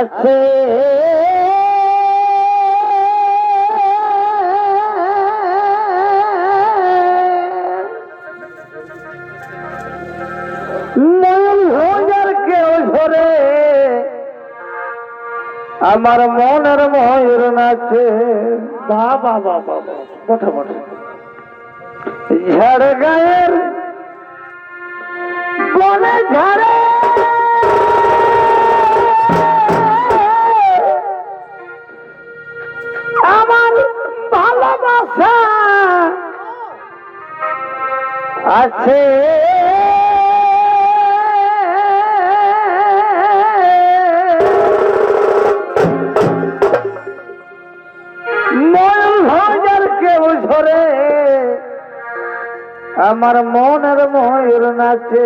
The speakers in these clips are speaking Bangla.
আছে। আমার মন আর ময়ূর নাচে। বাবা বাবা মোটা মোটা ঝাড় গায়ের বনে ঝাড়ে আশা আছে। ধরে আমার মনের ময়ূর নাচে।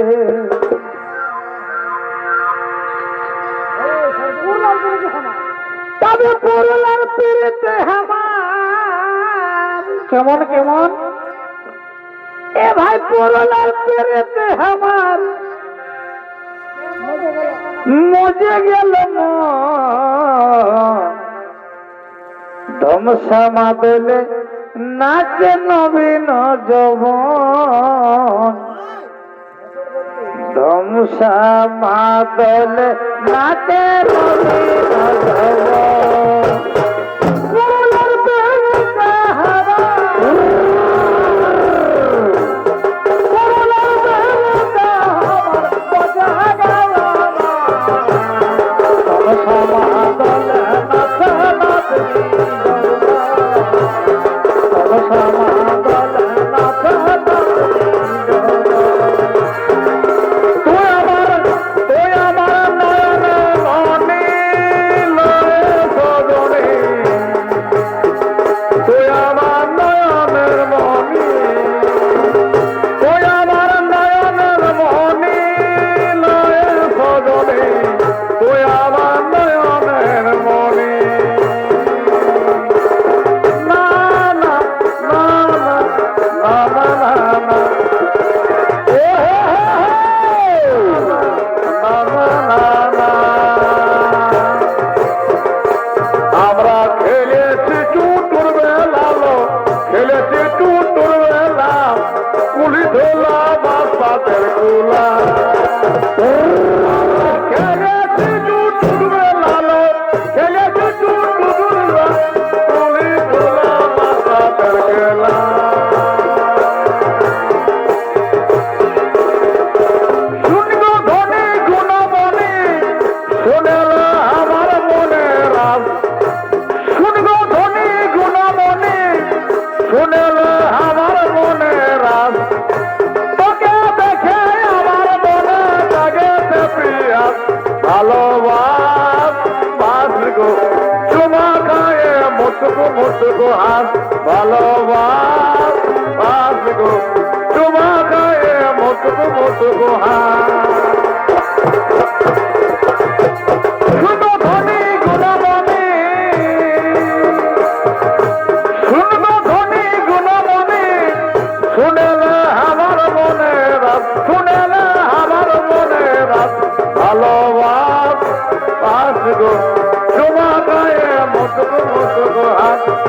তবে পুরলার পিড়িতে হামা কেমন কেমন? এ ভাই পুরোলাল পেরেতে আমার মজে গেল ধমসামা বেলে, নাচে নবীন যবন। ধমসামা বেলে, নাচে নবীন যব গো হাত ভালোবাস গো। তোমার মতো মতো গো হাত।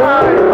time.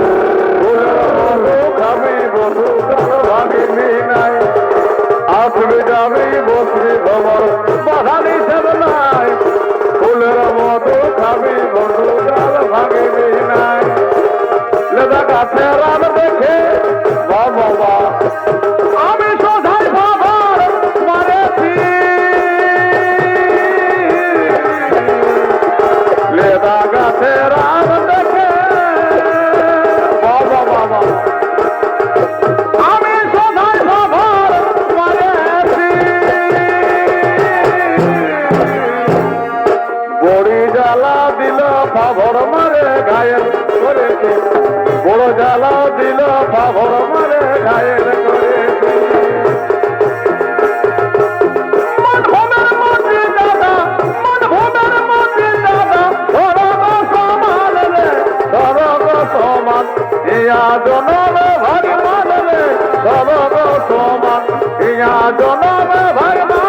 মারে ঘায়ের করেছে। বড় জ্বালা দিল পাভর মারে ঘায়ের করেছে। জনম ভাই মানলে সব সমান। ইয়া জনম ভাই মান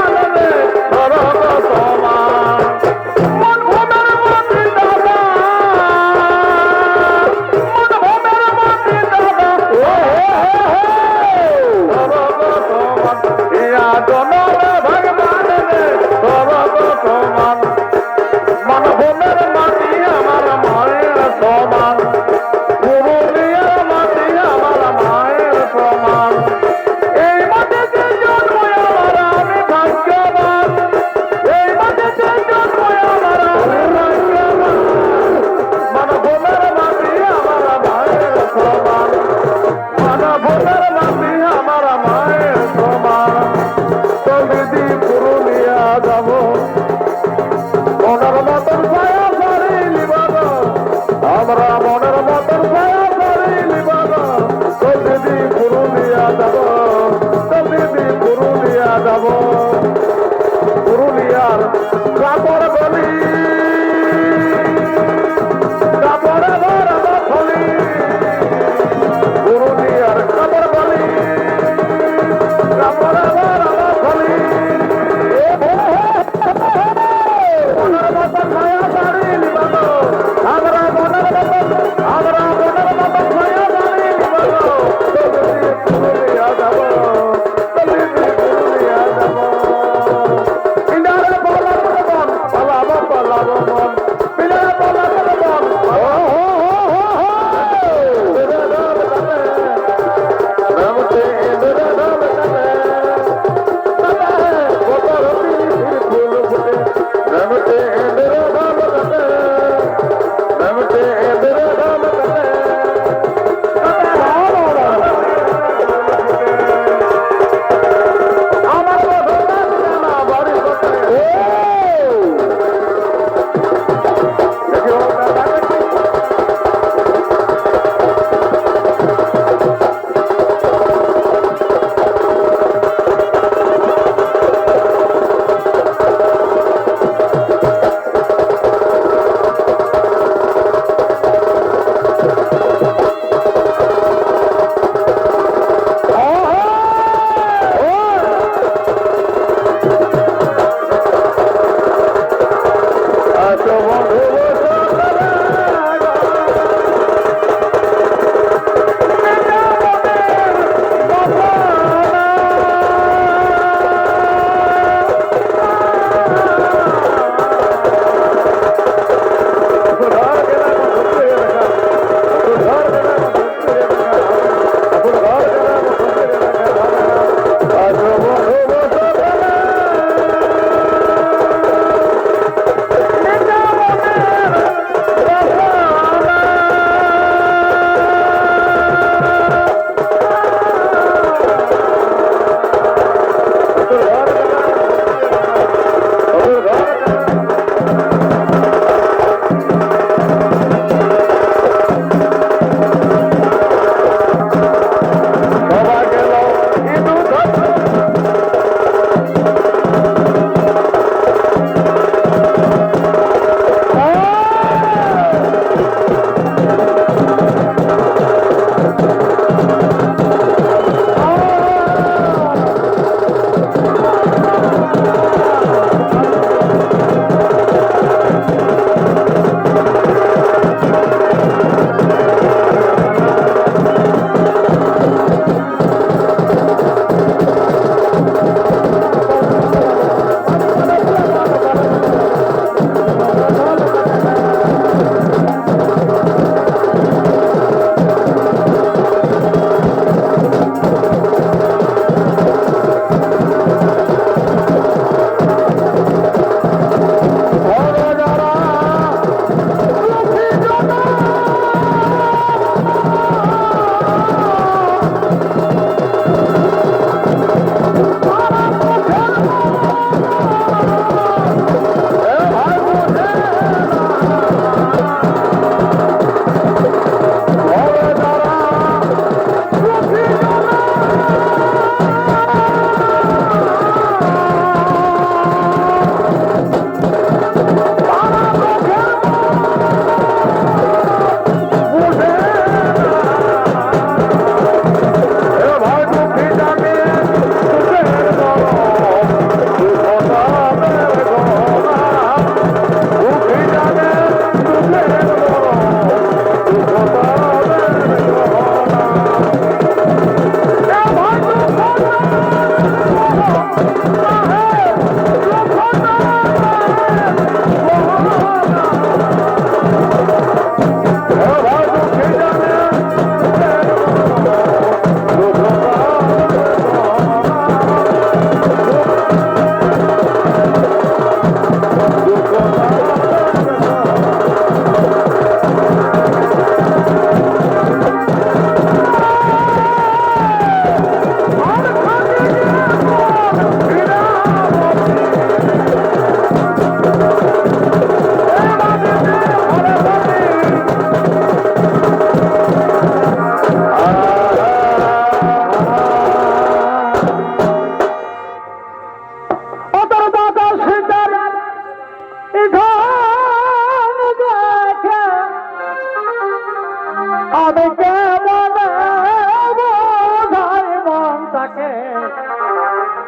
তাকে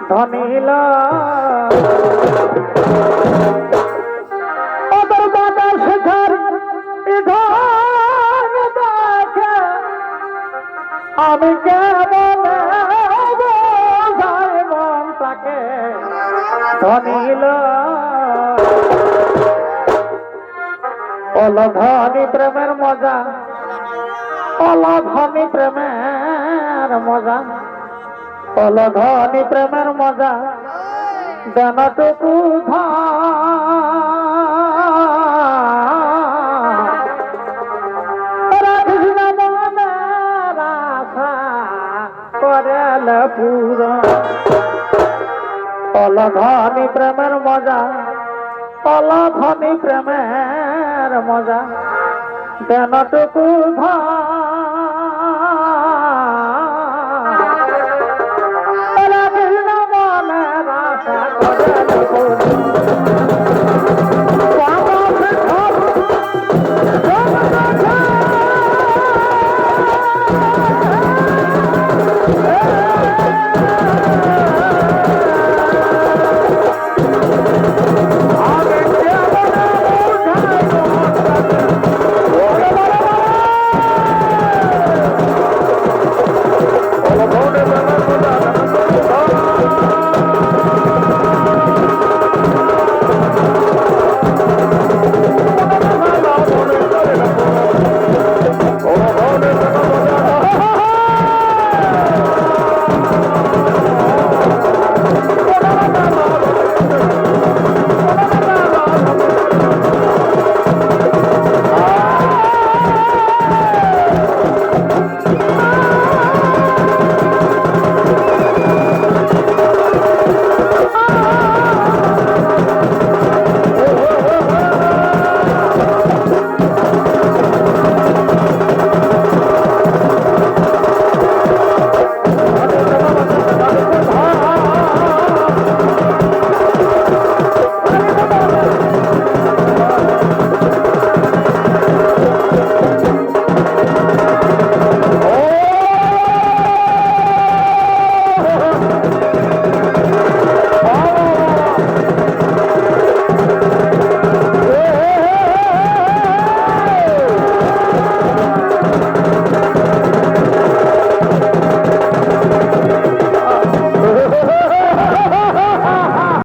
ধনিল ওদের বাজার শেখার আমি কেমন তাকে? ধনিল অলধনি প্রেমের মজা অলধনি প্রেমের মজা। অলধনি প্রেমের মজা দেনটুকু পুরা। অলধনি প্রেমের মজা অলধনি প্রেমের মজা দেনটুকু ধা